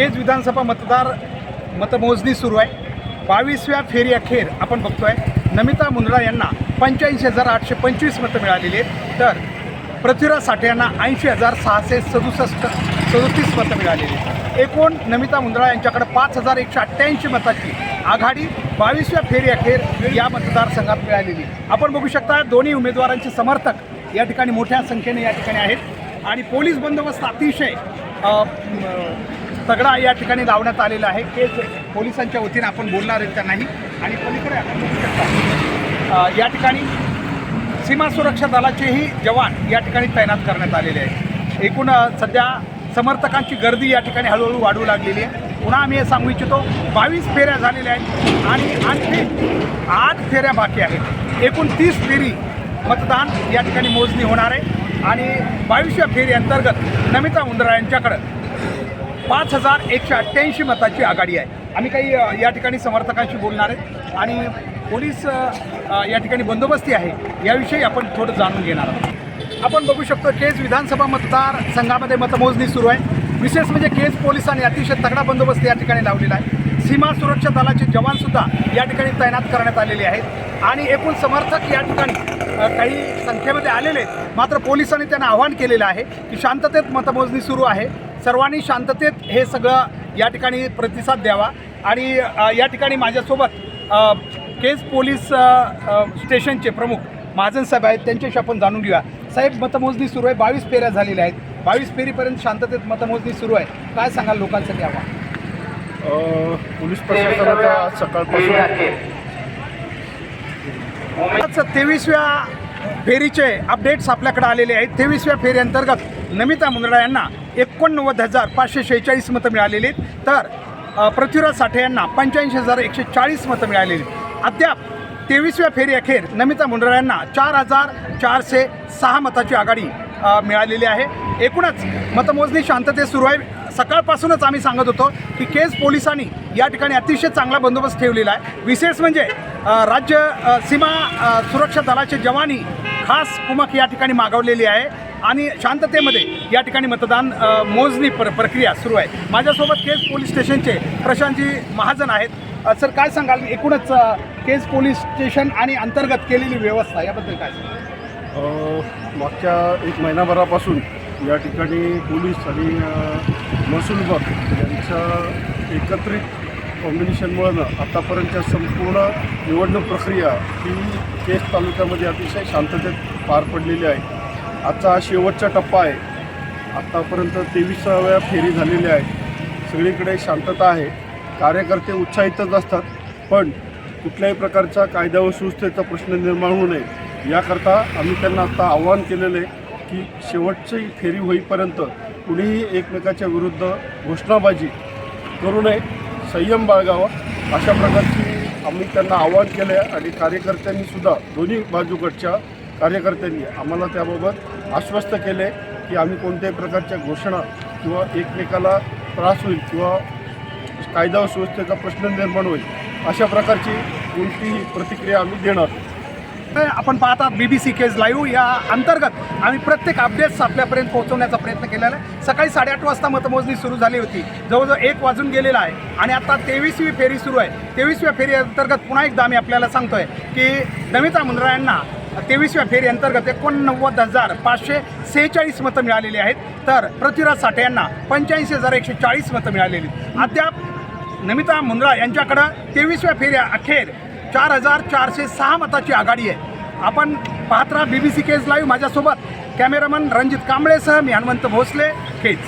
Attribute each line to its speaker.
Speaker 1: केज विधानसभा मतदार मतमोजणी सुरू आहे. बावीसव्या फेरी अखेर आपण बघतोय. नमिता मुंद्रा यांना पंच्याऐंशी हजार आठशे पंचवीस मतं मिळालेली आहेत. तर पृथ्वीराज साठे यांना ऐंशी हजार सहाशे सदुसष्ट सदोतीस मतं मिळालेली आहेत. एकूण नमिता मुंद्रा यांच्याकडे पाच हजार एकशे अठ्ठ्याऐंशी मताची आघाडी बावीसव्या फेरी अखेर या मतदारसंघात मिळालेली आपण बघू शकता दोन्ही उमेदवारांचे समर्थक या ठिकाणी मोठ्या संख्येने या ठिकाणी आहेत. आणि पोलीस बंदोबस्त अतिशय तगडा या ठिकाणी लावण्यात आलेला आहे. केस पोलिसांच्या वतीने आपण बोलणार आहेत नाही आणि पलीकडे आपण बघू शकता. या ठिकाणी सीमा सुरक्षा दलाचेही जवान या ठिकाणी तैनात करण्यात आलेले आहेत. एकूण सध्या समर्थकांची गर्दी या ठिकाणी हळूहळू वाढू लागलेली आहे. पुन्हा आम्ही हे सांगू इच्छितो बावीस फेऱ्या झालेल्या आहेत आणि आणखी आठ फेऱ्या बाकी आहेत. एकूण तीस फेरी मतदान या ठिकाणी मोजणी होणार आहे. आणि बावीसव्या फेरी अंतर्गत नमिता मुंद्रा यांच्याकडं पाच हजार एकशे अठ्ठ्याऐंशी मताची आघाडी आहे. आम्ही काही या ठिकाणी समर्थकांशी बोलणार आहेत आणि पोलीस या ठिकाणी बंदोबस्ती आहे याविषयी आपण थोडं जाणून घेणार आहोत. आपण बघू शकतो केज विधानसभा मतदार संघामध्ये मतमोजणी सुरू आहे. विशेष म्हणजे केज पोलिसांनी अतिशय तगडा बंदोबस्त या ठिकाणी लावलेला आहे. सीमा सुरक्षा दलाचे जवानसुद्धा या ठिकाणी तैनात करण्यात आलेले आहेत. आणि एकूण समर्थक या ठिकाणी काही संख्येमध्ये आलेले आहेत. मात्र पोलिसांनी त्यांना आवाहन केलेलं आहे की शांततेत मतमोजणी सुरू आहे. सर्वांनी शांततेत हे सगळं या ठिकाणी प्रतिसाद द्यावा. आणि या ठिकाणी माझ्यासोबत अ, केज पोलीस स्टेशनचे प्रमुख महाजन साहेब आहेत. त्यांच्याशी आपण जाणून घेऊया. साहेब मतमोजणी सुरू आहे. बावीस फेऱ्या झालेल्या आहेत. बावीस फेरीपर्यंत शांततेत मतमोजणी सुरू आहे. काय सांगाल लोकांसाठी आव्हान?
Speaker 2: पोलीस प्रशासनाचा आज सकाळपासून
Speaker 1: आज तेवीसव्या फेरीचे अपडेट्स आपल्याकडे आलेले आहेत. तेवीसव्या फेरी अंतर्गत नमिता मुंदडा यांना एकोणनव्वद हजार पाचशे शेहेचाळीस मतं मिळालेली आहेत. तर पृथ्वीराज साठे यांना पंच्याऐंशी हजार एकशे चाळीस मतं मिळालेली आहेत. अद्याप तेवीसव्या फेरी अखेर नमिता मुंद्रा यांना चार हजार चारशे सहा मताची आघाडी मिळालेली आहे. एकूणच मतमोजणी शांततेत सुरू आहे. सकाळपासूनच आम्ही सांगत होतो की केज पोलिसांनी या ठिकाणी अतिशय चांगला बंदोबस्त ठेवलेला आहे. विशेष म्हणजे राज्य सीमा सुरक्षा दलाचे जवानी खास कुमक या ठिकाणी मागवलेली आहे आणि शांततेमध्ये या ठिकाणी मतदान मोजणी प्र प्रक्रिया सुरू आहे. माझ्यासोबत केज पोलीस स्टेशनचे प्रशांतजी महाजन आहेत. सर काय सांगाल? एकूणच केज पोलीस स्टेशन आणि अंतर्गत केलेली व्यवस्था याबद्दल काय सांगाल?
Speaker 2: मागच्या एक महिनाभरापासून या ठिकाणी पोलीस आणि महसूल विभाग यांच्या एकत्रित कॉम्बिनेशनमुळं आतापर्यंतच्या संपूर्ण निवडणूक प्रक्रिया ही केस तालुक्यामध्ये अतिशय शांततेत पार पडलेली आहे. आजचा हा शेवटचा टप्पा आहे. आत्तापर्यंत तेवीसाव्या फेरी झालेल्या आहे. सगळीकडे शांतता आहे. कार्यकर्ते उत्साहितच असतात. पण कुठल्याही प्रकारचा कायदा व सुव्यवस्थेचा प्रश्न निर्माण होऊ नये. याकरता आम्ही त्यांना आत्ता आव्हान केलेलं आहे की शेवटची फेरी होईपर्यंत कुणीही एकमेकाच्या विरुद्ध घोषणाबाजी करू नये संयम बाळगावा अशा प्रकारची आम्ही त्यांना आवाहन केलं आहे आणि कार्यकर्त्यांनी सुद्धा दोन्ही बाजूकडच्या कार्यकर्त्यांनी आम्हाला त्याबाबत आश्वस्त केले की आम्ही कोणत्याही प्रकारच्या घोषणा किंवा एकमेकाला त्रास होईल किंवा कायदा व सुव्यवस्थेचा प्रश्न निर्माण होईल अशा प्रकारची कोणतीही प्रतिक्रिया आम्ही देणार
Speaker 1: आपण पाहतात B B C Kej live या अंतर्गत आम्ही प्रत्येक अपडेट्स आपल्यापर्यंत पोहोचवण्याचा प्रयत्न केलेला आहे. सकाळी साडेआठ वाजता मतमोजणी सुरू झाली होती. जवळजवळ एक वाजून गेलेला आहे. आणि आता तेवीसवी फेरी सुरू आहे. तेवीसव्या फेरी अंतर्गत पुन्हा एकदा आम्ही आपल्याला सांगतोय की नमिता मुंद्रा यांना तेवीसव्या फेरी अंतर्गत एकोणनव्वद हजार पाचशे सेहेचाळीस मतं मिळालेली आहेत. तर पृथ्वीराज साठे यांना पंच्याऐंशी हजार एकशे चाळीस मतं मिळालेली अद्याप नमिता मुंद्रा यांच्याकडं तेवीसव्या फेऱ्या अखेर चार हजार चारशे सहा मताची आघाडी आहे. आपण Patra B B C Kej live माझ्यासोबत. कॅमेरामन रणजित कांबळेसह मी हनुमंत भोसले. केज